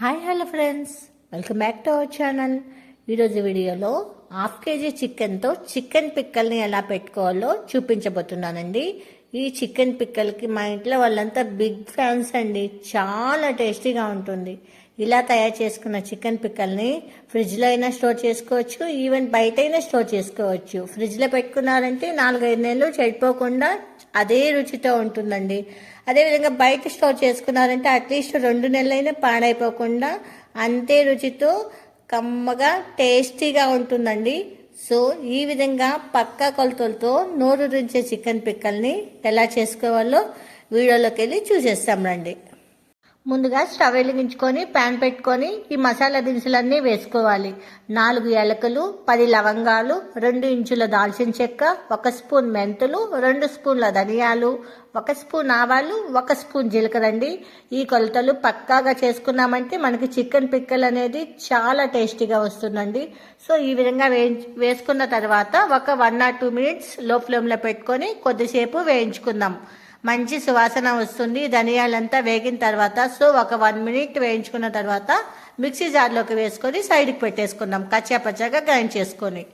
Hi hello friends welcome back to our channel ఈరోజు వీడియోలో half KG చికెన్తో chicken పిక్కల్ని ఎలా పెట్టుకోవాలో చూపించబోతున్నానండి. ఈ చికెన్ పిక్కల్కి మా ఇంట్లో వాళ్ళంతా బిగ్ ఫ్యాన్స్ అండి. చాలా టేస్టీగా ఉంటుంది. ఇలా తయారు చేసుకున్న చికెన్ పిక్కల్ని ఫ్రిడ్జ్లో అయినా స్టోర్ చేసుకోవచ్చు. ఈవెన్ బయట అయినా స్టోర్ చేసుకోవచ్చు. ఫ్రిడ్జ్లో పెట్టుకున్నారంటే నాలుగైదు నెలలు చెడిపోకుండా అదే రుచితో ఉంటుందండి. అదేవిధంగా బయట స్టోర్ చేసుకున్నారంటే అట్లీస్ట్ రెండు నెలలైనా పాడైపోకుండా అంతే రుచితో కమ్మగా టేస్టీగా ఉంటుందండి. సో ఈ విధంగా పక్కా కొలతలతో నోరు రుంచే చికెన్ పిక్కల్ని ఎలా చేసుకోవాలో వీడియోలోకి వెళ్ళి చూసేస్తాం రండి. ముందుగా స్టవ్ వెలిగించుకొని ప్యాన్ పెట్టుకొని ఈ మసాలా దినుసులన్నీ వేసుకోవాలి. నాలుగు యాలకులు పది లవంగాలు రెండు ఇంచుల దాల్చిన చెక్క ఒక స్పూన్ మెంతులు రెండు స్పూన్ల ధనియాలు ఒక స్పూన్ ఆవాలు ఒక స్పూన్ జీలకర్ర అండి ఈ కొలతలు పక్కాగా చేసుకున్నామంటే మనకి చికెన్ పిక్కల్ అనేది చాలా టేస్టీగా వస్తుందండి. సో ఈ విధంగా వే వేసుకున్న తర్వాత ఒక వన్ ఆర్ టూ మినిట్స్లో ఫ్లేమ్లో పెట్టుకొని కొద్దిసేపు వేయించుకుందాం. మంచి సువాసన వస్తుంది. ధనియాలంతా వేగిన తర్వాత సో ఒక వన్ మినిట్ వేయించుకున్న తర్వాత మిక్సీ జార్లోకి వేసుకొని సైడ్కి పెట్టేసుకుందాం. కచ్చాపచ్చాగా గ్రైండ్ చేసుకొని.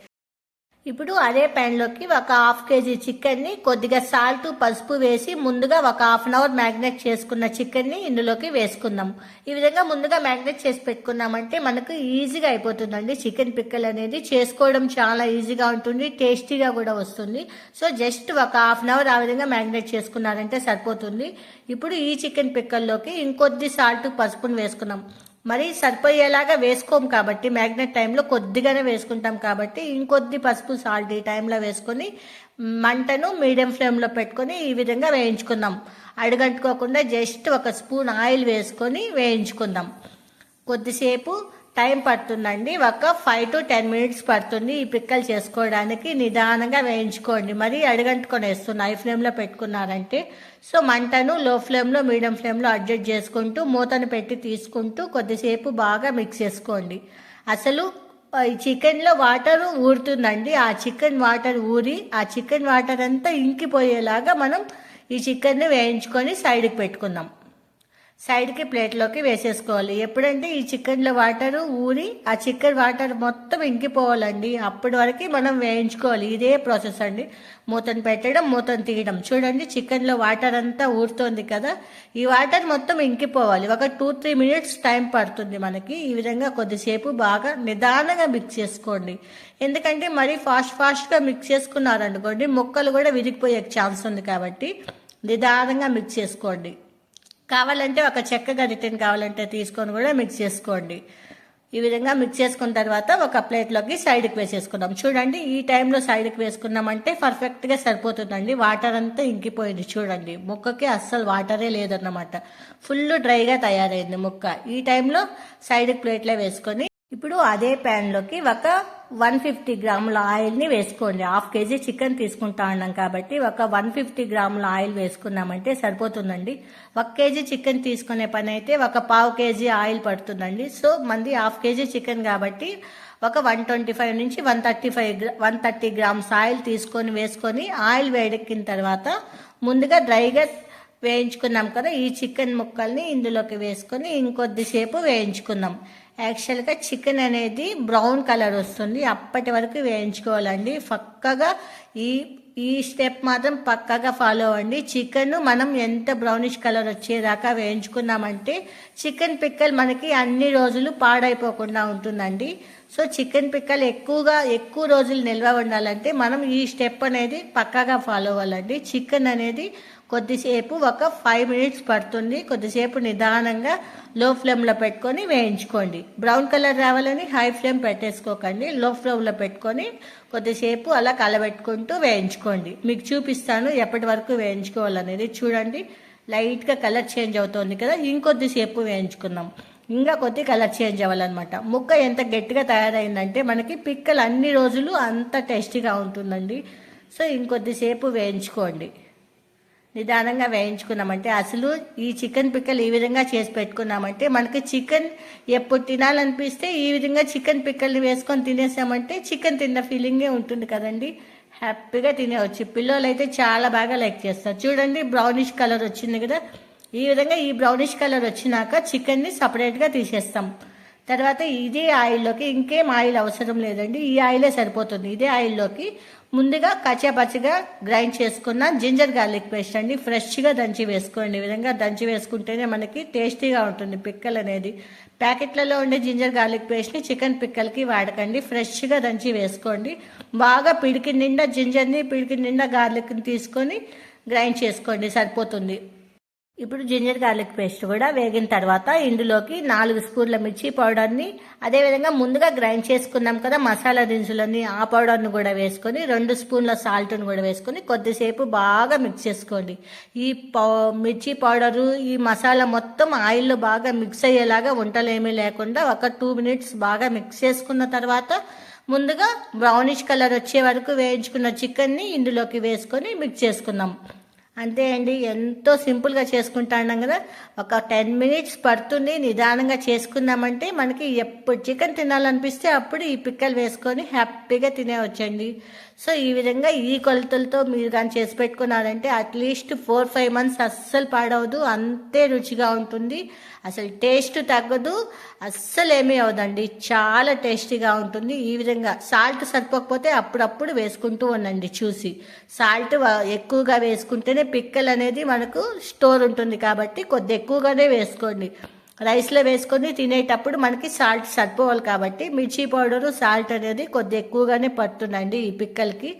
ఇప్పుడు అదే ప్యాన్లోకి ఒక హాఫ్ కేజీ చికెన్ని కొద్దిగా సాల్ట్ పసుపు వేసి ముందుగా ఒక హాఫ్ అన్ అవర్ మ్యాగ్నేట్ చేసుకున్న చికెన్ని ఇందులోకి వేసుకుందాం. ఈ విధంగా ముందుగా మ్యాగ్నేట్ చేసి పెట్టుకున్నామంటే మనకు ఈజీగా అయిపోతుందండి. చికెన్ పిక్కల్ అనేది చేసుకోవడం చాలా ఈజీగా ఉంటుంది టేస్టీగా కూడా వస్తుంది. సో జస్ట్ ఒక హాఫ్ అన్ అవర్ ఆ విధంగా మ్యాగ్నేట్ చేసుకున్నారంటే సరిపోతుంది. ఇప్పుడు ఈ చికెన్ పిక్కల్లోకి ఇంకొద్ది సాల్ట్ పసుపుని వేసుకున్నాం మరి సరిపోయేలాగా వేసుకోము కాబట్టి మ్యాగ్నెట్ టైంలో కొద్దిగానే వేసుకుంటాం కాబట్టి ఇంకొద్ది పసుపు సాల్ట్ ఈ టైంలో వేసుకొని మంటను మీడియం ఫ్లేమ్లో పెట్టుకొని ఈ విధంగా వేయించుకుందాం. అడుగంటుకోకుండా జస్ట్ ఒక స్పూన్ ఆయిల్ వేసుకొని వేయించుకుందాం. కొద్దిసేపు టైం పడుతుందండి. ఒక ఫైవ్ టు టెన్ మినిట్స్ పడుతుంది ఈ పిక్కలు చేసుకోవడానికి. నిదానంగా వేయించుకోండి. మరి అడుగంటుకొని వేస్తుంది హై ఫ్లేమ్లో పెట్టుకున్నారంటే. సో మంటను లో ఫ్లేమ్లో మీడియం ఫ్లేమ్లో అడ్జస్ట్ చేసుకుంటూ మూతను పెట్టి తీసుకుంటూ కొద్దిసేపు బాగా మిక్స్ చేసుకోండి. అసలు ఈ చికెన్లో వాటర్ ఊరుతుందండి. ఆ చికెన్ వాటర్ ఊరి ఆ చికెన్ వాటర్ అంతా ఇంకిపోయేలాగా మనం ఈ చికెన్ని వేయించుకొని సైడ్కి పెట్టుకుందాం. సైడ్కి ప్లేట్లోకి వేసేసుకోవాలి. ఎప్పుడంటే ఈ చికెన్లో వాటర్ ఊరి ఆ చికెన్ వాటర్ మొత్తం ఇంకిపోవాలండి. అప్పటి వరకు మనం వేయించుకోవాలి. ఇదే ప్రాసెస్ అండి. మూతను పెట్టడం మూతను తీయడం. చూడండి చికెన్లో వాటర్ అంతా ఊరుతోంది కదా. ఈ వాటర్ మొత్తం ఇంకిపోవాలి. ఒక టూ త్రీ మినిట్స్ టైం పడుతుంది మనకి. ఈ విధంగా కొద్దిసేపు బాగా నిదానంగా మిక్స్ చేసుకోండి. ఎందుకంటే మరీ ఫాస్ట్ ఫాస్ట్గా మిక్స్ చేసుకున్నారనుకోండి మొక్కలు కూడా విరిగిపోయే ఛాన్స్ ఉంది కాబట్టి నిదానంగా మిక్స్ చేసుకోండి. కావాలంటే ఒక చెక్క గరిటెని కావాలంటే తీసుకొని కూడా మిక్స్ చేసుకోండి. ఈ విధంగా మిక్స్ చేసుకున్న తర్వాత ఒక ప్లేట్లోకి సైడ్కి వేసేసుకున్నాం చూడండి ఈ టైంలో సైడ్కి వేసుకున్నామంటే పర్ఫెక్ట్గా సరిపోతుందండి. వాటర్ అంతా ఇంకిపోయింది చూడండి. ముక్కకి అస్సలు వాటరే లేదన్నమాట. ఫుల్ డ్రైగా తయారైంది ముక్క. ఈ టైంలో సైడ్కి ప్లేట్లో వేసుకొని ఇప్పుడు అదే ప్యాన్లోకి ఒక వన్ ఫిఫ్టీ గ్రాముల ఆయిల్ని వేసుకోండి. హాఫ్ కేజీ చికెన్ తీసుకుంటా ఉన్నాం కాబట్టి ఒక వన్ ఫిఫ్టీ గ్రాముల ఆయిల్ వేసుకున్నామంటే సరిపోతుందండి. ఒక కేజీ చికెన్ తీసుకునే పని అయితే ఒక పావు కేజీ ఆయిల్ పడుతుందండి. సో మంది హాఫ్ కేజీ చికెన్ కాబట్టి ఒక వన్ ట్వంటీ ఫైవ్ నుంచి one thirty five one thirty grams oil తీసుకొని వేసుకొని ఆయిల్ వేడెక్కిన తర్వాత ముందుగా డ్రైగా వేయించుకున్నాం కదా ఈ చికెన్ ముక్కల్ని ఇందులోకి వేసుకొని ఇంకొద్దిసేపు వేయించుకుందాం యాక్చువల్గా చికెన్ అనేది బ్రౌన్ కలర్ వస్తుంది. అప్పటి వరకు వేయించుకోవాలండి. పక్కగా ఈ ఈ స్టెప్ మాత్రం పక్కగా ఫాలో అవ్వండి. చికెన్ మనం ఎంత బ్రౌనిష్ కలర్ వచ్చేదాకా వేయించుకున్నామంటే చికెన్ పిక్కలు మనకి అన్ని రోజులు పాడైపోకుండా ఉంటుందండి. సో చికెన్ పిక్కలు ఎక్కువగా ఎక్కువ రోజులు నిల్వ ఉండాలంటే మనం ఈ స్టెప్ అనేది పక్కాగా ఫాలో అవ్వాలండి. చికెన్ అనేది కొద్దిసేపు ఒక ఫైవ్ మినిట్స్ పడుతుంది. కొద్దిసేపు నిదానంగా లో ఫ్లేమ్లో పెట్టుకొని వేయించుకోండి. బ్రౌన్ కలర్ రావాలని హై ఫ్లేమ్ పెట్టేసుకోకండి. లో ఫ్లేమ్లో పెట్టుకొని కొద్దిసేపు అలా కలబెట్టుకుంటూ వేయించుకోండి. మీకు చూపిస్తాను ఎప్పటి వరకు వేయించుకోవాలనేది. చూడండి లైట్గా కలర్ చేంజ్ అవుతుంది కదా. ఇంకొద్దిసేపు వేయించుకుందాం. ఇంకా కొద్ది కలర్ చేంజ్ అవ్వాలన్నమాట. ముక్క ఎంత గట్టిగా తయారైందంటే మనకి పిక్కలు అన్ని రోజులు అంత టేస్టీగా ఉంటుందండి. సో ఇంకొద్దిసేపు వేయించుకోండి. నిదానంగా వేయించుకున్నామంటే అసలు ఈ చికెన్ పిక్కలు ఈ విధంగా చేసి పెట్టుకున్నామంటే మనకి చికెన్ ఎప్పుడు తినాలనిపిస్తే ఈ విధంగా చికెన్ పిక్కల్ని వేసుకొని తినేసామంటే చికెన్ తిన్న ఫీలింగే ఉంటుంది కదండి. హ్యాపీగా తినేవచ్చు. పిల్లలు అయితే చాలా బాగా లైక్ చేస్తారు. చూడండి బ్రౌనిష్ కలర్ వచ్చింది కదా. ఈ విధంగా ఈ బ్రౌనిష్ కలర్ వచ్చినాక చికెన్ని సపరేట్గా తీసేస్తాం. తర్వాత ఇదే ఆయిల్లోకి ఇంకేం ఆయిల్ అవసరం లేదండి ఈ ఆయిలే సరిపోతుంది. ఇదే ఆయిల్లోకి ముందుగా కచ్చాపచ్చిగా గ్రైండ్ చేసుకున్న జింజర్ గార్లిక్ పేస్ట్ అండి ఫ్రెష్గా దంచి వేసుకోండి. ఈ విధంగా దంచి వేసుకుంటేనే మనకి టేస్టీగా ఉంటుంది పిక్కలు అనేది. ప్యాకెట్లలో ఉండే జింజర్ గార్లిక్ పేస్ట్ని చికెన్ పిక్కలకి వాడకండి ఫ్రెష్గా దంచి వేసుకోండి. బాగా పిడికి నిండా జింజర్ని పిడికి నిండా గార్లిక్ని తీసుకొని గ్రైండ్ చేసుకోండి సరిపోతుంది. ఇప్పుడు జింజర్ గార్లిక్ పేస్ట్ కూడా వేగిన తర్వాత ఇందులోకి నాలుగు స్పూన్ల మిర్చి పౌడర్ని అదేవిధంగా ముందుగా గ్రైండ్ చేసుకున్నాం కదా మసాలా దినుసులని ఆ పౌడర్ని కూడా వేసుకొని రెండు స్పూన్ల సాల్ట్ని కూడా వేసుకొని కొద్దిసేపు బాగా మిక్స్ చేసుకోండి. ఈ పౌ మిర్చి పౌడరు ఈ మసాలా మొత్తం ఆయిల్లో బాగా మిక్స్ అయ్యేలాగా వంటలేమీ లేకుండా ఒక టూ మినిట్స్ బాగా మిక్స్ చేసుకున్న తర్వాత ముందుగా బ్రౌనిష్ కలర్ వచ్చే వరకు వేయించుకున్న చికెన్ని ఇందులోకి వేసుకొని మిక్స్ చేసుకుందాం. అంతే అండి. ఎంతో సింపుల్గా చేసుకుంటాం కదా. ఒక టెన్ మినిట్స్ పడుతుంది. నిదానంగా చేసుకుందామంటే మనకి ఎప్పుడు చికెన్ తినాలనిపిస్తే అప్పుడు ఈ పిక్కలు వేసుకొని హ్యాపీగా తినేవచ్చండి. సో ఈ విధంగా ఈ కొలతలతో మీరు కానీ చేసి పెట్టుకున్నారంటే అట్లీస్ట్ ఫోర్ ఫైవ్ మంత్స్ అస్సలు పాడవదు అంతే రుచిగా ఉంటుంది. అసలు టేస్ట్ తగ్గదు అస్సలేమీ అవదండి చాలా టేస్టీగా ఉంటుంది. ఈ విధంగా సాల్ట్ సరిపోకపోతే అప్పుడప్పుడు వేసుకుంటూ ఉండండి చూసి. సాల్ట్ ఎక్కువగా వేసుకుంటేనే పిక్కల్ అనేది మనకు స్టోర్ ఉంటుంది కాబట్టి కొద్ది ఎక్కువగానే వేసుకోండి. రైస్లో వేసుకొని తినేటప్పుడు మనకి సాల్ట్ సరిపోవాలి కాబట్టి మిర్చి పౌడరు సాల్ట్ అనేది కొద్ది ఎక్కువగానే పడుతుందండి ఈ పిక్కలకి.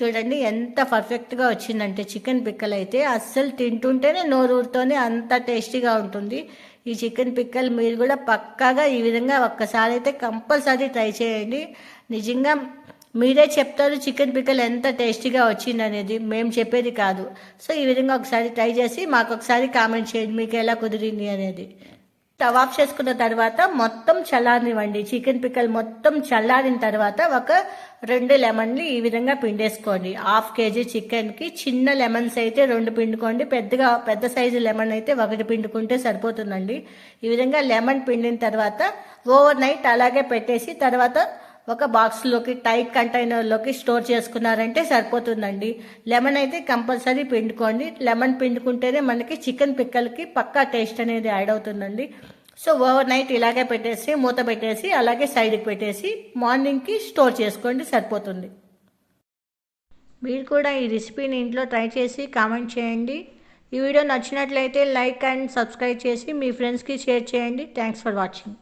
చూడండి ఎంత పర్ఫెక్ట్గా వచ్చిందంటే చికెన్ పిక్కలు అయితే. అస్సలు తింటుంటేనే నోరూరుతోనే అంత టేస్టీగా ఉంటుంది. ఈ చికెన్ పిక్కలు మీరు కూడా పక్కాగా ఈ విధంగా ఒక్కసారి అయితే కంపల్సరీ ట్రై చేయండి. నిజంగా మీరే చెప్తారు చికెన్ పిక్కలు ఎంత టేస్టీగా వచ్చింది అనేది మేము చెప్పేది కాదు. సో ఈ విధంగా ఒకసారి ట్రై చేసి మాకు ఒకసారి కామెంట్ చేయండి మీకు ఎలా కుదిరింది అనేది. స్టవ్ ఆఫ్ చేసుకున్న తర్వాత మొత్తం చల్లారనివ్వండి. చికెన్ పిక్కల్ మొత్తం చల్లారిన తర్వాత ఒక రెండు లెమన్లు ఈ విధంగా పిండేసుకోండి. హాఫ్ కేజీ చికెన్కి చిన్న లెమన్స్ అయితే రెండు పిండుకోండి. పెద్దగా పెద్ద సైజు లెమన్ అయితే ఒకటి పిండుకుంటే సరిపోతుందండి. ఈ విధంగా లెమన్ పిండిన తర్వాత ఓవర్ నైట్ అలాగే పెట్టేసి తర్వాత ఒక బాక్స్లోకి టైట్ కంటైనర్లోకి స్టోర్ చేసుకున్నారంటే సరిపోతుందండి. లెమన్ అయితే కంపల్సరీ పిండుకోండి. లెమన్ పిండుకుంటేనే మనకి చికెన్ పిక్కలకి పక్కా టేస్ట్ అనేది యాడ్ అవుతుందండి. సో ఓవర్ నైట్ ఇలాగే పెట్టేసి మూత పెట్టేసి అలాగే సైడ్కి పెట్టేసి మార్నింగ్కి స్టోర్ చేసుకోండి సరిపోతుంది. మీరు కూడా ఈ రెసిపీని ఇంట్లో ట్రై చేసి కామెంట్ చేయండి. ఈ వీడియో నచ్చినట్లయితే లైక్ అండ్ సబ్స్క్రైబ్ చేసి మీ ఫ్రెండ్స్కి షేర్ చేయండి. Thanks for watching